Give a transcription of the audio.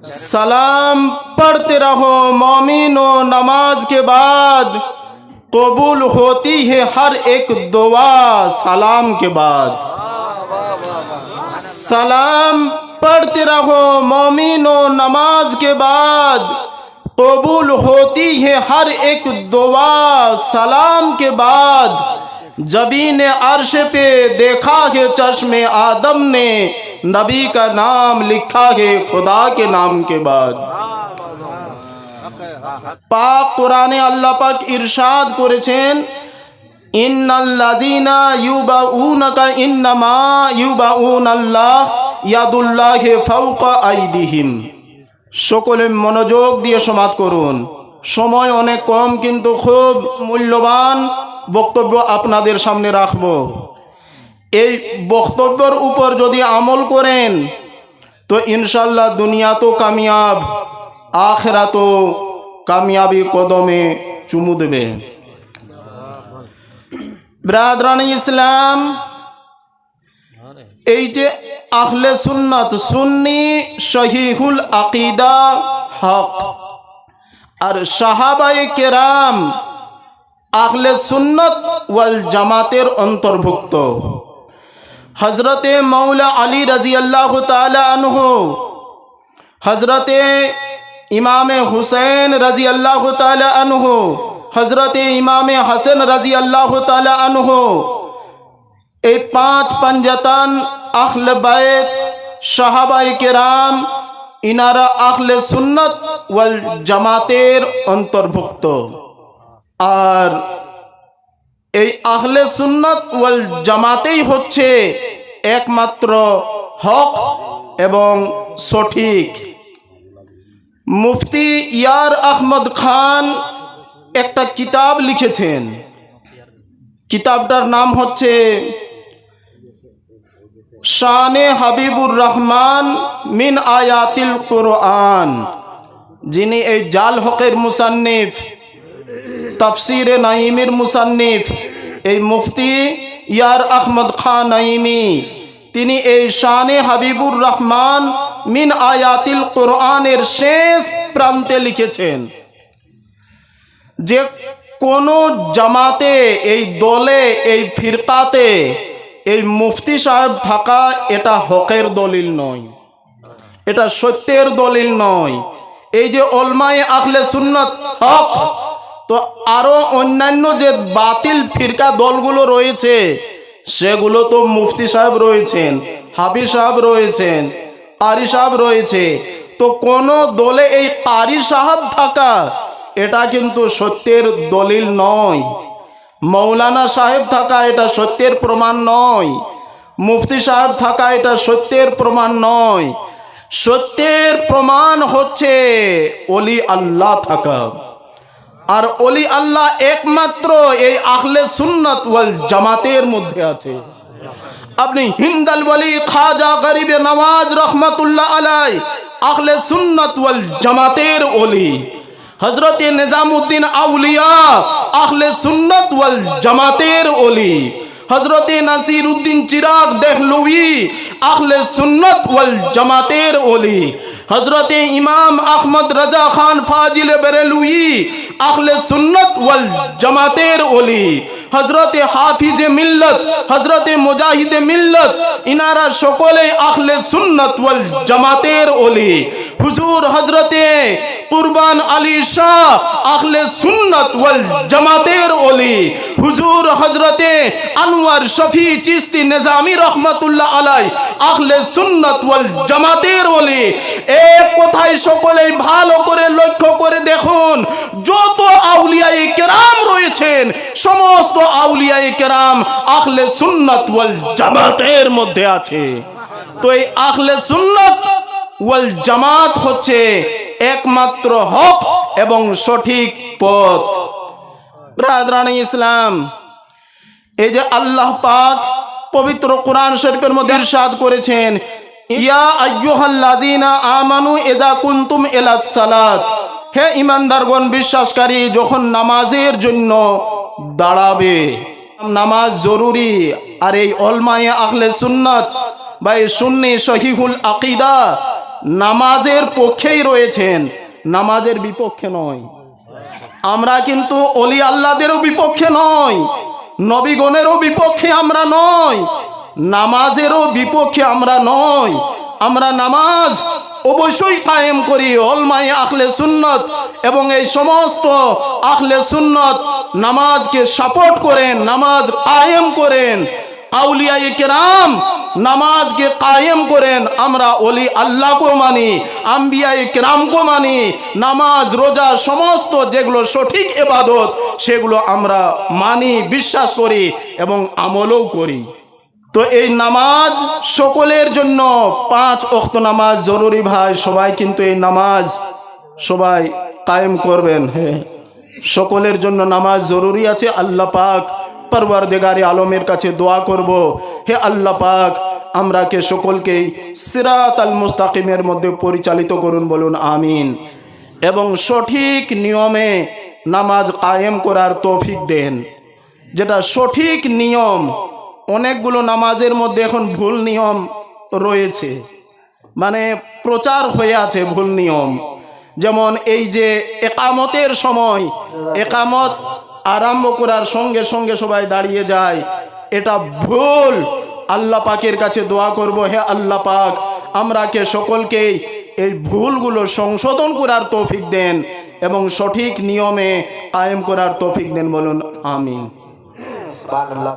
सलाम पढ़ते रहो मोमिनो नमाज़ के बाद। कबूल होती है हर एक दुआ सलाम के बाद। सलाम पढ़ते रहो मोमिनो नमाज़ के बाद। कबूल होती है हर एक दुआ सलाम के बाद। जबी ने अर्श पे देखा है चश्मे आदम ने नबी का नाम लिखा है खुदा के नाम के बाद পাক কোরআনে আল্লাহ পাক ইরশাদ করেছেন ইন্নাল্লাযীনা ইউবাউনাকা ইন্নামা ইউবাউনাল্লাহ ইয়াদুল্লাহি ফাওকা আইদিহিম সকলে মনোযোগ দিয়ে সমাদ করুন সময় অনেক কম কিন্তু খুব মূল্যবান বক্তব্য আপনাদের সামনে রাখব এই বক্তব্যের উপর যদি আমল করেন, তো ইনশাল্লাহ দুনিয়া তো কামিয়াব আখেরা তো কামিয়াবি কদমে চুমু দেবে। ব্রাদরান ইসলাম, এই যে আহলে সুন্নত, সুন্নি শহীহুল আকিদা হক, আর সাহাবাই কেরাম আহলে সুন্নত ওয়াল জামাতের অন্তর্ভুক্ত। হজরতে মৌলা আলী রাজি আল্লাহ আনহ হজরতে ইমামে হুসैन রাজি আল্লাহ আনহ হজরতে ইমামে হাসান রাজি আল্লাহ আনহ এই পাঁচ পঞ্জতন আহল বাইত সাহাবাই কেরাম ইনারা আহলে সুন্নত ওয়াল জামাতের অন্তর্ভুক্ত আর এই আহলে সুন্নত ওয়াল জামাতেই হচ্ছে একমাত্র হক এবং সঠিক। মুফতি ইয়ার আহমদ খান একটা কিতাব লিখেছেন। কিতাবটার নাম হচ্ছে শানে হাবিবুর রহমান মিন আয়াতিল কোরআন। যিনি এই জাল হকের মুসান্নিফ, তফসিরে নাইমির মুসান্নিফ এই মুফতি ইয়ার আহমদ খান নাইমি, তিনি এই শানে হাবিবুর রহমান মিন আয়াতিল কোরআনের শেষ প্রান্তে লিখেছেন যে কোনো জামাতে এই দলে, এই ফিরকাতে এই মুফতি সাহেব থাকা এটা হকের দলিল নয়, এটা সত্যের দলিল নয়। এই যে অলমায়ে আখলে সুন্নত হক তো আরও অন্যান্য যে বাতিল ফিরকা দলগুলো রয়েছে, সেগুলো তো মুফতি সাহেব রয়েছেন হাবি সাহেব রয়েছেন কারি সাহেব রয়েছে। তো কোন দলে এই কারি সাহেব থাকা, এটা কিন্তু সত্যের দলিল নয়। মৌলানা সাহেব থাকা এটা সত্যের প্রমাণ নয়। মুফতি সাহেব থাকা এটা সত্যের প্রমাণ নয়। সত্যের প্রমাণ হচ্ছে অলি আল্লাহ থাকা। আর অলি আল্লাহ একমাত্র এই আখলে সুন্নত ওয়াল জামাতের মধ্যে আছে। আপনি হিন্দাল ওয়ালি, খাজা, গরিবে নওয়াজ রহমতুল্লাহ আলাই আখলে সুন্নত ওয়াল জামাতের অলি। হজরত নিজামুদ্দিন আউলিয়া আখলে সুন্নত ওয়াল জামাতের অলি। হজরত নাসির উদ্দিন চিরাগ দেহলুই আখলে সুন্নত ওয়াল জামাতের অলি। হজরত ইমাম আহমদ রাজা খান ফাজিল বেরেলুই আখলে সুন্নত ওয়াল জামাতের ওলি। হজরতে হাফিজে মিল্লত হজরতে মুজাহিদে মিল্লত, ইনারা সকলে আখলে সুন্নত ওয়াল জামাতের অলি হুজুর হজরতে কুরবান আলী শাহ আখলে সুন্নত ওয়াল জামাতের অলি হুজুর হজরতে আনোয়ার শফি চিস্তি নিজামি রহমতুল্লাহ আলাই আখলে সুন্নত ওয়াল জামাতের অলি এক কথায় সকলেই ভালো করে লক্ষ্য করে দেখুন, যত আউলিয়াই কেরাম রয়েছেন, সমস্ত আউলিয়াই কেরাম আখলে সুন্নত ওয়াল জামাতের মধ্যে আছে। তো এই আখলে সুন্নত ওয়াল জামাত হচ্ছে একমাত্র হক এবং সঠিক পথ। ইসলাম, এই যে আল্লাহ পাক পবিত্র কোরআন শরীফের মধ্যে ইরশাদ করেছেন, ইয়া আইয়ুহাল্লাযীনা আমানু ইযা কুনতুম ইলাস সালাত। হে ইমানদারগণ, বিশ্বাসকারী, যখন নামাজের জন্য দাঁড়াবে, নামাজ জরুরি, আর এই অলমায়ে আখলে সুন্নত বা এই সুন্নি সহিহুল আকিদা নামাজের পক্ষেই রয়েছেন। নামাজের বিপক্ষে নয়। আমরা কিন্তু অলি আল্লাদেরও বিপক্ষে নয়। নবীগণেরও বিপক্ষে আমরা নয়। নামাজেরও বিপক্ষে আমরা নয়। আমরা নামাজ অবশ্যই কায়েম করি অলমাই আখলে সুন্নত এবং এই সমস্ত আখলে সুন্নত নামাজকে সাপোর্ট করেন, নামাজ কায়েম করেন। আউলিয়াই কেরাম নামাজকে কায়েম করেন, আমরা অলি আল্লাহকে মানি আম্বিয়াই কেরামকে মানি, নামাজ, রোজা, সমস্ত যেগুলো সঠিক এবাদত সেগুলো আমরা মানি, বিশ্বাস করি এবং আমলও করি। তো এই নামাজ সকলের জন্য পাঁচ অক্ত নামাজ জরুরি ভাই, সবাই কিন্তু এই নামাজ সবাই কায়েম করবেন। হ্যাঁ সকলের জন্য নামাজ জরুরি আছে, আল্লাহ পাক পরবরদেগারি আলমের কাছে দোয়া করব। হে আল্লাহ পাক, আমরাকে সকলকেই সিরাত আল মুস্তাকিমের মধ্যে পরিচালিত করুন বলুন, আমিন। এবং সঠিক নিয়মে নামাজ কায়েম করার তৌফিক দেন। যেটা সঠিক নিয়ম, অনেকগুলো নামাজের মধ্যে এখন ভুল নিয়ম রয়েছে। মানে প্রচার হয়ে আছে ভুল নিয়ম। যেমন এই যে একামতের সময়, একামত আরম্ভ করার সঙ্গে সঙ্গে সবাই দাঁড়িয়ে যায়। এটা ভুল। আল্লাহ পাকের কাছে দোয়া করব, হে আল্লাহ পাক আমরাকে সকলকেই এই ভুলগুলো সংশোধন করার তৌফিক দেন এবং সঠিক নিয়মে কায়েম করার তৌফিক দেন বলুন, আমিন।